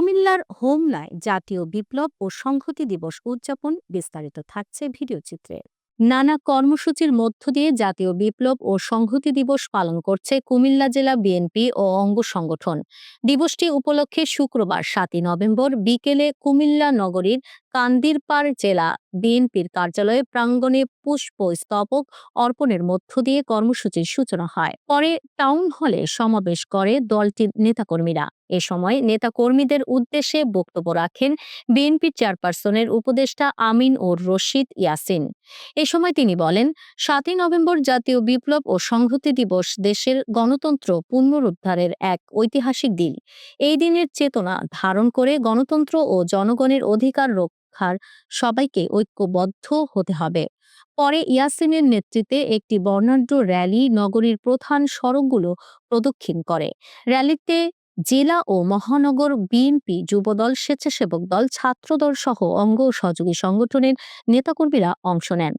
কুমিল্লার হোমনায় জাতীয় বিপ্লব ও সংহতি দিবস উদযাপন বিস্তারিত থাকছে ভিডিও চিত্রে। নানা কর্মসূচির মধ্য দিয়ে জাতীয় বিপ্লব ও সংহতি দিবস পালন করছে কুমিল্লা জেলা বিএনপি ও অঙ্গ সংগঠন। দিবসটি উপলক্ষে শুক্রবার সাতই নভেম্বর বিকেলে কুমিল্লা নগরীর কান্দিরপাড় জেলা বিএনপির কার্যালয়ে প্রাঙ্গণে পুষ্প স্তবক অর্পণের মধ্য দিয়ে কর্মসূচির সূচনা হয়। পরে টাউন হলে সমাবেশ করে দলটির নেতাকর্মীরা। এ সময় নেতাকর্মীদের উদ্দেশ্যে বক্তব্য রাখেন বিএনপি চেয়ারপারসনের উপদেষ্টা আমিন ও রশিদ ইয়াসিন। এ সময় তিনি বলেন, সাতই নভেম্বর জাতীয় বিপ্লব ও সংহতি দিবস দেশের গণতন্ত্র পুনরুদ্ধারের এক ঐতিহাসিক দিন। এই দিনের চেতনা ধারণ করে গণতন্ত্র ও জনগণের অধিকার রক্ষার সবাইকে ঐক্যবদ্ধ হতে হবে। পরে ইয়াসিনের নেতৃত্বে একটি বর্ণাঢ্য র্যালি নগরীর প্রধান সড়কগুলো প্রদক্ষিণ করে। র্যালিতে জেলা ও মহানগর বিএনপি যুবদল, স্বেচ্ছাসেবক দল, ছাত্রদল সহ অঙ্গ সহযোগী সংগঠনের নেতাকর্মীরা অংশ নেন।